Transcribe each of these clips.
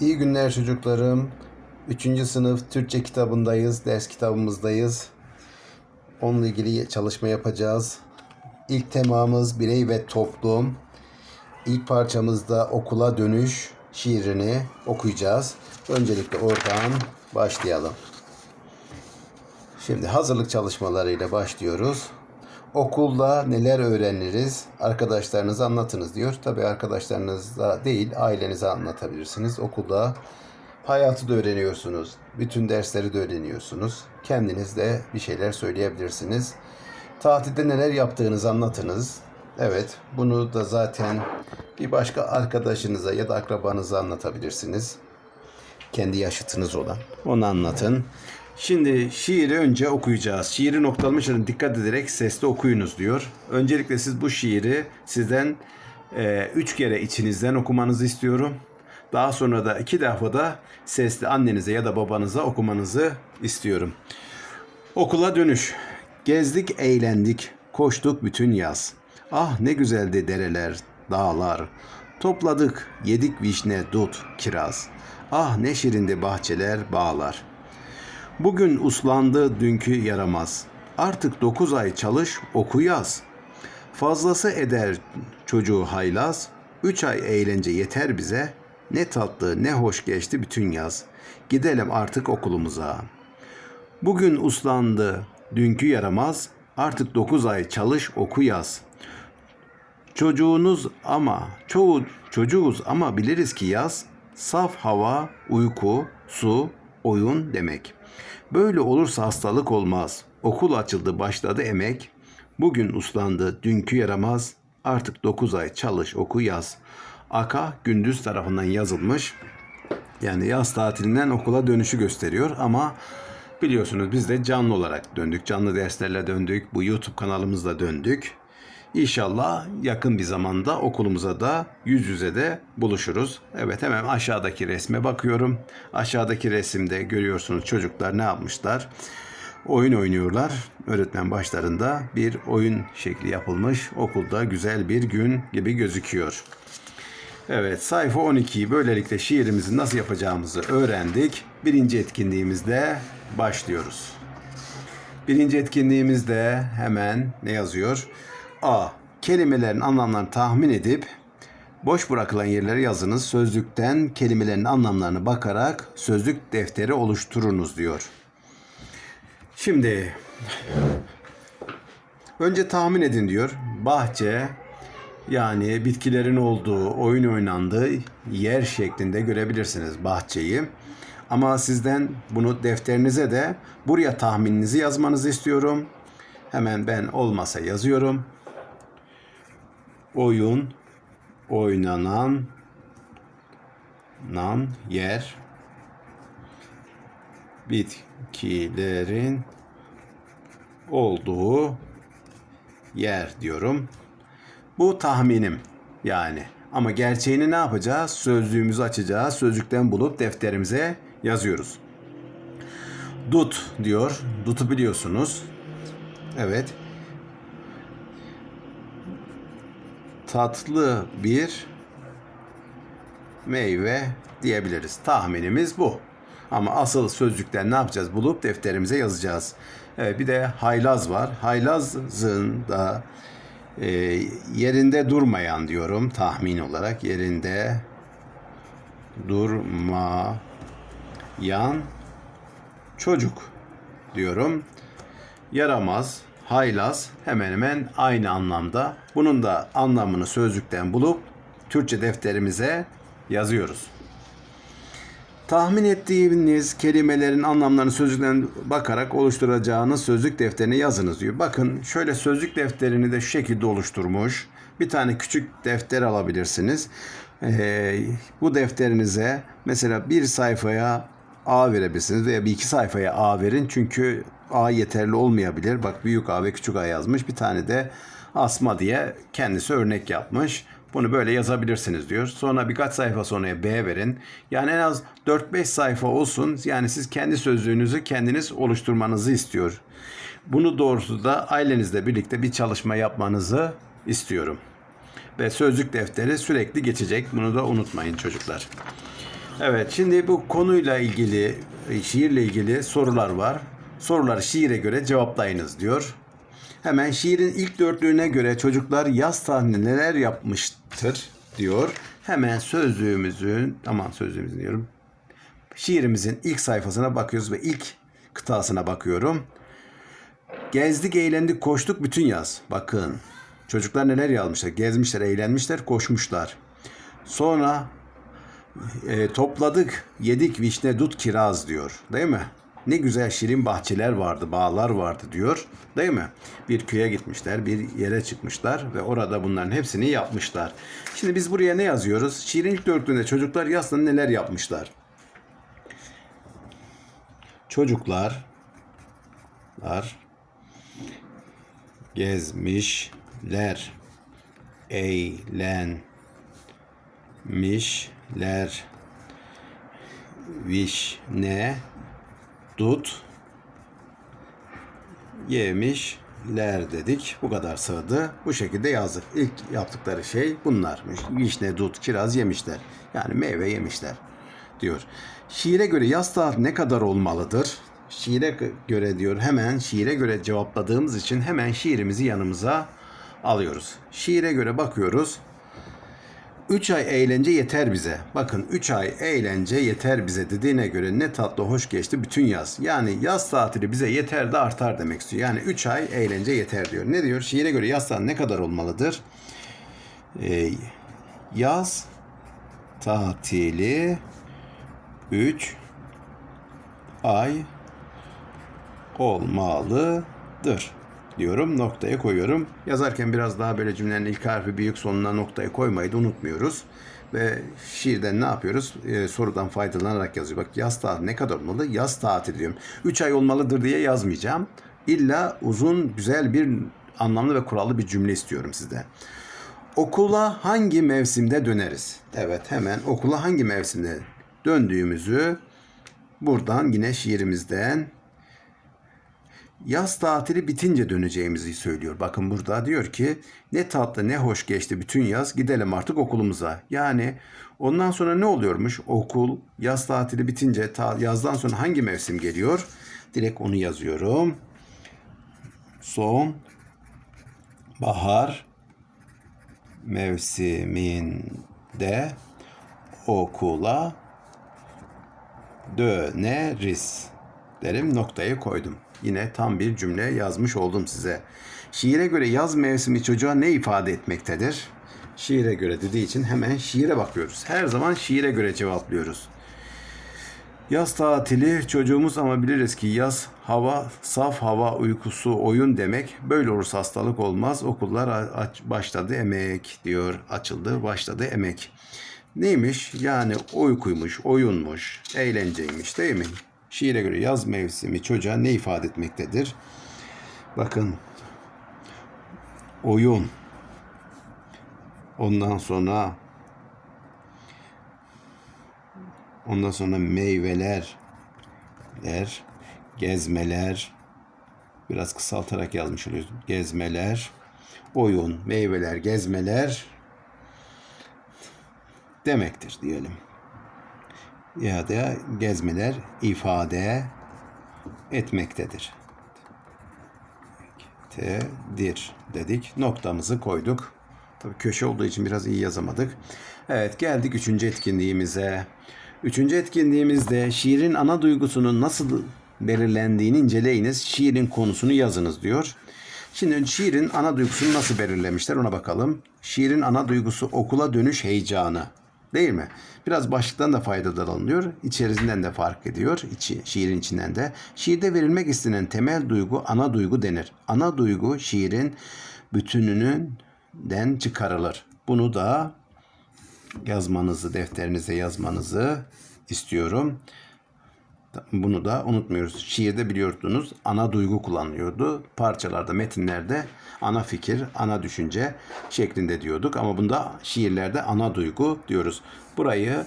İyi günler çocuklarım. 3. sınıf Türkçe kitabındayız, ders kitabımızdayız. Onunla ilgili çalışma yapacağız. İlk temamız birey ve toplum. İlk parçamızda okula dönüş şiirini okuyacağız. Öncelikle oradan başlayalım. Şimdi hazırlık çalışmalarıyla başlıyoruz. Okulda neler öğreniriz? Arkadaşlarınıza anlatınız diyor. Tabii arkadaşlarınıza değil, ailenize anlatabilirsiniz. Okulda hayatı da öğreniyorsunuz. Bütün dersleri de öğreniyorsunuz. Kendiniz de bir şeyler söyleyebilirsiniz. Tatilde neler yaptığınızı anlatınız. Evet, bunu da zaten bir başka arkadaşınıza ya da akrabanıza anlatabilirsiniz kendi yaşıtınız olan. Onu anlatın. Şimdi şiiri önce okuyacağız. Şiiri noktalamışım dikkat ederek sesli okuyunuz diyor. Öncelikle siz bu şiiri sizden e, üç kere içinizden okumanızı istiyorum. Daha sonra da iki defa da sesli annenize ya da babanıza okumanızı istiyorum. Okula dönüş. Gezdik, eğlendik, koştuk bütün yaz. Ah ne güzeldi dereler, dağlar. Topladık, yedik vişne, dut, kiraz. Ah ne şirindi bahçeler, bağlar. Bugün uslandı dünkü yaramaz. Artık dokuz ay çalış, oku yaz. Fazlası eder çocuğu haylaz. Üç ay eğlence yeter bize. Ne tatlı, ne hoş geçti bütün yaz. Gidelim artık okulumuza.'' Bugün uslandı, dünkü yaramaz. Artık dokuz ay çalış, oku yaz. Çocuğunuz ama, çoğu çocuğuz ama biliriz ki yaz, saf hava, uyku, su, oyun demek. Böyle olursa hastalık olmaz. Okul açıldı, başladı emek. Bugün uslandı, dünkü yaramaz. Artık dokuz ay çalış, oku yaz. Aka gündüz tarafından yazılmış. Yani yaz tatilinden okula dönüşü gösteriyor ama biliyorsunuz biz de canlı olarak döndük. Canlı derslerle döndük. Bu YouTube kanalımızla döndük. İnşallah yakın bir zamanda okulumuza da yüz yüze de buluşuruz. Evet hemen aşağıdaki resme bakıyorum. Aşağıdaki resimde görüyorsunuz çocuklar ne yapmışlar? Oyun oynuyorlar. Öğretmen başlarında bir oyun şekli yapılmış. Okulda güzel bir gün gibi gözüküyor. Evet sayfa 12'yi böylelikle şiirimizi nasıl yapacağımızı öğrendik. Birinci etkinliğimizde başlıyoruz. Birinci etkinliğimizde hemen ne yazıyor? A. Kelimelerin anlamlarını tahmin edip boş bırakılan yerlere yazınız. Sözlükten kelimelerin anlamlarını bakarak sözlük defteri oluşturunuz diyor. Şimdi önce tahmin edin diyor. Bahçe, yani bitkilerin olduğu, oyun oynandığı yer şeklinde görebilirsiniz bahçeyi. Ama sizden bunu defterinize de buraya tahmininizi yazmanızı istiyorum. Hemen ben olmasa yazıyorum. Oyun oynanan nan yer bitkilerin olduğu yer diyorum. Bu tahminim yani. Ama gerçeğini ne yapacağız? Sözlüğümüzü açacağız. Sözlükten bulup defterimize yazıyoruz. Dut diyor. Dut'u biliyorsunuz. Evet. Tatlı bir meyve diyebiliriz. Tahminimiz bu. Ama asıl sözlükten ne yapacağız? Bulup defterimize yazacağız. Evet, bir de haylaz var. Haylazın da e, yerinde durmayan diyorum tahmin olarak yerinde durmayan çocuk diyorum. Yaramaz, haylaz hemen hemen aynı anlamda. Bunun da anlamını sözlükten bulup Türkçe defterimize yazıyoruz. Tahmin ettiğiniz kelimelerin anlamlarını sözlükten bakarak oluşturacağınız sözlük defterine yazınız diyor. Bakın şöyle sözlük defterini de şu şekilde oluşturmuş. Bir tane küçük defter alabilirsiniz. Ee, bu defterinize mesela bir sayfaya A verebilirsiniz veya bir iki sayfaya A verin. Çünkü A yeterli olmayabilir. Bak büyük A ve küçük A yazmış. Bir tane de asma diye kendisi örnek yapmış. Bunu böyle yazabilirsiniz diyor. Sonra birkaç sayfa sonraya B verin. Yani en az 4-5 sayfa olsun. Yani siz kendi sözlüğünüzü kendiniz oluşturmanızı istiyor. Bunu doğrusu da ailenizle birlikte bir çalışma yapmanızı istiyorum. Ve sözlük defteri sürekli geçecek. Bunu da unutmayın çocuklar. Evet, şimdi bu konuyla ilgili, şiirle ilgili sorular var. Soruları şiire göre cevaplayınız diyor. Hemen şiirin ilk dörtlüğüne göre çocuklar yaz tatilinde neler yapmıştır diyor. Hemen sözlüğümüzün, aman sözlüğümüzün diyorum. Şiirimizin ilk sayfasına bakıyoruz ve ilk kıtasına bakıyorum. Gezdik, eğlendik, koştuk bütün yaz. Bakın çocuklar neler yazmışlar. Gezmişler, eğlenmişler, koşmuşlar. Sonra e, topladık, yedik vişne, dut, kiraz diyor. Değil mi? Ne güzel şirin bahçeler vardı, bağlar vardı diyor. Değil mi? Bir köye gitmişler, bir yere çıkmışlar ve orada bunların hepsini yapmışlar. Şimdi biz buraya ne yazıyoruz? Şiirin ilk dörtlüğünde çocuklar yazsın neler yapmışlar. Çocuklar lar, gezmişler, eğlenmişler, vişne, dut, yemişler dedik. Bu kadar sığdı. Bu şekilde yazdık. İlk yaptıkları şey bunlarmış. Vişne, dut, kiraz yemişler. Yani meyve yemişler diyor. Şiire göre yaz ne kadar olmalıdır? Şiire göre diyor hemen şiire göre cevapladığımız için hemen şiirimizi yanımıza alıyoruz. Şiire göre bakıyoruz. 3 ay eğlence yeter bize. Bakın 3 ay eğlence yeter bize dediğine göre ne tatlı hoş geçti bütün yaz. Yani yaz tatili bize yeter de artar demek istiyor. Yani 3 ay eğlence yeter diyor. Ne diyor? Şiire göre yaz ne kadar olmalıdır? Ee, yaz tatili 3 ay olmalıdır diyorum. Noktaya koyuyorum. Yazarken biraz daha böyle cümlenin ilk harfi büyük sonuna noktayı koymayı da unutmuyoruz. Ve şiirden ne yapıyoruz? Ee, sorudan faydalanarak yazıyor. Bak yaz tatili ne kadar olmalı? Yaz tatili diyorum. 3 ay olmalıdır diye yazmayacağım. İlla uzun, güzel bir anlamlı ve kurallı bir cümle istiyorum sizden. Okula hangi mevsimde döneriz? Evet hemen okula hangi mevsimde döndüğümüzü buradan yine şiirimizden yaz tatili bitince döneceğimizi söylüyor. Bakın burada diyor ki ne tatlı ne hoş geçti bütün yaz gidelim artık okulumuza. Yani ondan sonra ne oluyormuş? Okul yaz tatili bitince ta, yazdan sonra hangi mevsim geliyor? Direkt onu yazıyorum. Son bahar mevsiminde okula döneriz derim noktayı koydum. Yine tam bir cümle yazmış oldum size. Şiire göre yaz mevsimi çocuğa ne ifade etmektedir? Şiire göre dediği için hemen şiire bakıyoruz. Her zaman şiire göre cevaplıyoruz. Yaz tatili çocuğumuz ama biliriz ki yaz hava, saf hava uykusu, oyun demek. Böyle olursa hastalık olmaz. Okullar aç, başladı emek diyor. Açıldı başladı emek. Neymiş? Yani uykuymuş, oyunmuş, eğlenceymiş değil mi? Şiire göre yaz mevsimi çocuğa ne ifade etmektedir? Bakın oyun ondan sonra ondan sonra meyveler ler, gezmeler biraz kısaltarak yazmış oluyoruz. Gezmeler, oyun, meyveler, gezmeler demektir diyelim ya da gezmeler ifade etmektedir. Tedir dedik. Noktamızı koyduk. Tabii köşe olduğu için biraz iyi yazamadık. Evet geldik üçüncü etkinliğimize. Üçüncü etkinliğimizde şiirin ana duygusunun nasıl belirlendiğini inceleyiniz. Şiirin konusunu yazınız diyor. Şimdi şiirin ana duygusunu nasıl belirlemişler ona bakalım. Şiirin ana duygusu okula dönüş heyecanı. Değil mi? Biraz başlıktan da faydalanılıyor. içerisinden de fark ediyor. İçi, şiirin içinden de. Şiirde verilmek istenen temel duygu ana duygu denir. Ana duygu şiirin bütününden çıkarılır. Bunu da yazmanızı, defterinize yazmanızı istiyorum. Bunu da unutmuyoruz. Şiirde biliyordunuz ana duygu kullanılıyordu. Parçalarda, metinlerde ana fikir, ana düşünce şeklinde diyorduk. Ama bunda şiirlerde ana duygu diyoruz. Burayı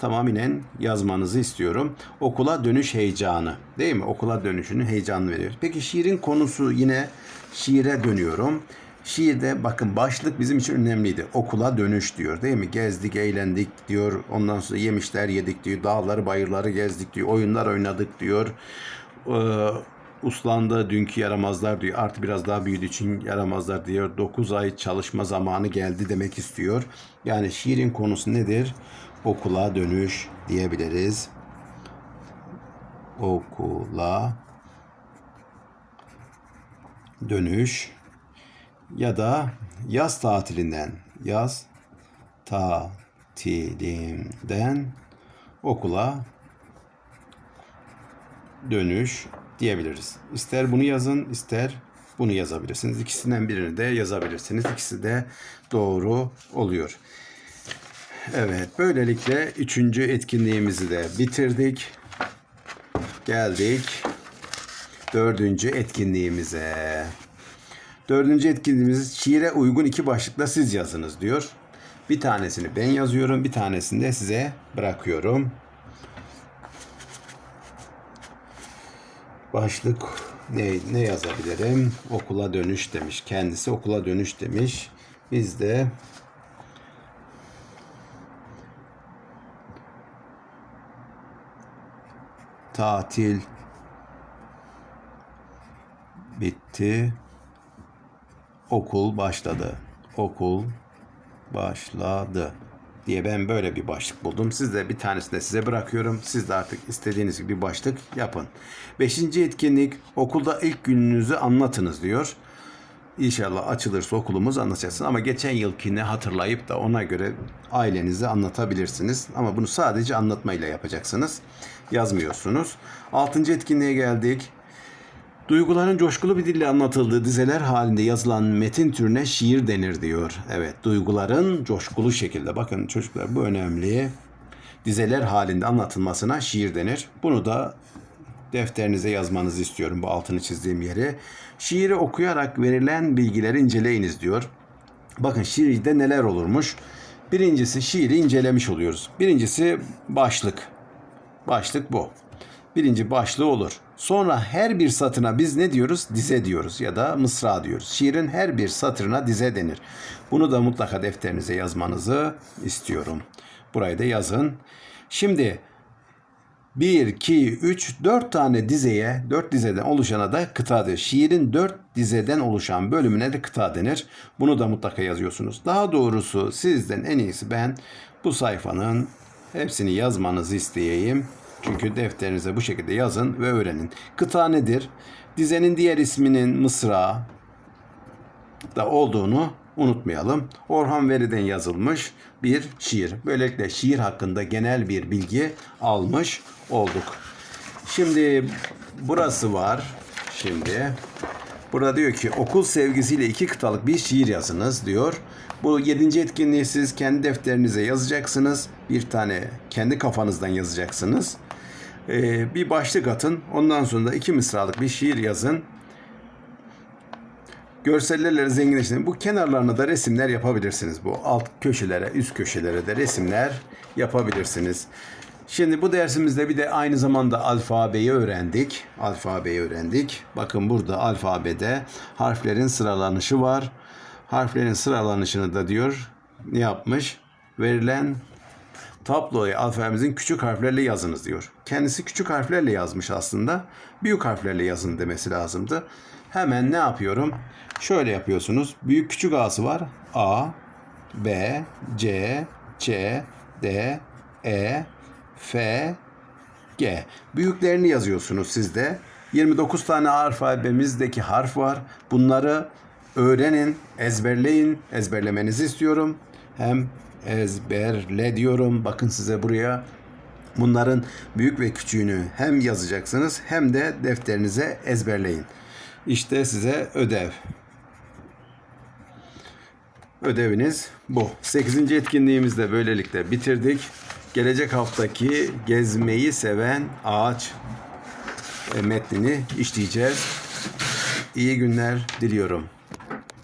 tamamen yazmanızı istiyorum. Okula dönüş heyecanı. Değil mi? Okula dönüşünün heyecanını veriyor. Peki şiirin konusu yine şiire dönüyorum. Şiirde bakın başlık bizim için önemliydi. Okula dönüş diyor değil mi? Gezdik, eğlendik diyor. Ondan sonra yemişler yedik diyor. Dağları, bayırları gezdik diyor. Oyunlar oynadık diyor. Ee, uslandı dünkü yaramazlar diyor. Artı biraz daha büyüdüğü için yaramazlar diyor. 9 ay çalışma zamanı geldi demek istiyor. Yani şiirin konusu nedir? Okula dönüş diyebiliriz. Okula dönüş ya da yaz tatilinden yaz tatilinden okula dönüş diyebiliriz. İster bunu yazın, ister bunu yazabilirsiniz. İkisinden birini de yazabilirsiniz. İkisi de doğru oluyor. Evet, böylelikle üçüncü etkinliğimizi de bitirdik. Geldik dördüncü etkinliğimize. Dördüncü etkinliğimiz şiire uygun iki başlıkla siz yazınız diyor. Bir tanesini ben yazıyorum, bir tanesini de size bırakıyorum. Başlık ne, ne yazabilirim? Okula dönüş demiş. Kendisi okula dönüş demiş. Biz de tatil bitti. Okul başladı. Okul başladı diye ben böyle bir başlık buldum. Siz de bir tanesini de size bırakıyorum. Siz de artık istediğiniz gibi bir başlık yapın. Beşinci etkinlik okulda ilk gününüzü anlatınız diyor. İnşallah açılırsa okulumuz anlatacaksın. Ama geçen yılkini hatırlayıp da ona göre ailenize anlatabilirsiniz. Ama bunu sadece anlatmayla yapacaksınız. Yazmıyorsunuz. Altıncı etkinliğe geldik. Duyguların coşkulu bir dille anlatıldığı dizeler halinde yazılan metin türüne şiir denir diyor. Evet, duyguların coşkulu şekilde. Bakın çocuklar bu önemli. Dizeler halinde anlatılmasına şiir denir. Bunu da defterinize yazmanızı istiyorum bu altını çizdiğim yeri. Şiiri okuyarak verilen bilgileri inceleyiniz diyor. Bakın şiirde neler olurmuş. Birincisi şiiri incelemiş oluyoruz. Birincisi başlık. Başlık bu. Birinci başlığı olur. Sonra her bir satına biz ne diyoruz? Dize diyoruz ya da mısra diyoruz. Şiirin her bir satırına dize denir. Bunu da mutlaka defterinize yazmanızı istiyorum. Burayı da yazın. Şimdi 1, 2, 3, 4 tane dizeye, 4 dizeden oluşana da kıta denir. Şiirin 4 dizeden oluşan bölümüne de kıta denir. Bunu da mutlaka yazıyorsunuz. Daha doğrusu sizden en iyisi ben bu sayfanın hepsini yazmanızı isteyeyim. Çünkü defterinize bu şekilde yazın ve öğrenin. Kıta nedir? Dizenin diğer isminin mısra da olduğunu unutmayalım. Orhan Veli'den yazılmış bir şiir. Böylelikle şiir hakkında genel bir bilgi almış olduk. Şimdi burası var. Şimdi burada diyor ki okul sevgisiyle iki kıtalık bir şiir yazınız diyor. Bu yedinci etkinliği siz kendi defterinize yazacaksınız. Bir tane kendi kafanızdan yazacaksınız. Ee, bir başlık atın. Ondan sonra da iki mısralık bir şiir yazın. Görsellerle zenginleştirin. Bu kenarlarına da resimler yapabilirsiniz. Bu alt köşelere, üst köşelere de resimler yapabilirsiniz. Şimdi bu dersimizde bir de aynı zamanda alfabeyi öğrendik. Alfabeyi öğrendik. Bakın burada alfabede harflerin sıralanışı var. Harflerin sıralanışını da diyor ne yapmış? Verilen tabloyu alfabemizin küçük harflerle yazınız diyor. Kendisi küçük harflerle yazmış aslında. Büyük harflerle yazın demesi lazımdı. Hemen ne yapıyorum? Şöyle yapıyorsunuz. Büyük küçük A'sı var. A, B, C, Ç, D, E, F, G. Büyüklerini yazıyorsunuz sizde. 29 tane alfabemizdeki harf var. Bunları öğrenin, ezberleyin. Ezberlemenizi istiyorum. Hem ezberle diyorum. Bakın size buraya bunların büyük ve küçüğünü hem yazacaksınız hem de defterinize ezberleyin. İşte size ödev. Ödeviniz bu. 8. etkinliğimizi de böylelikle bitirdik. Gelecek haftaki gezmeyi seven ağaç e, metnini işleyeceğiz. İyi günler diliyorum.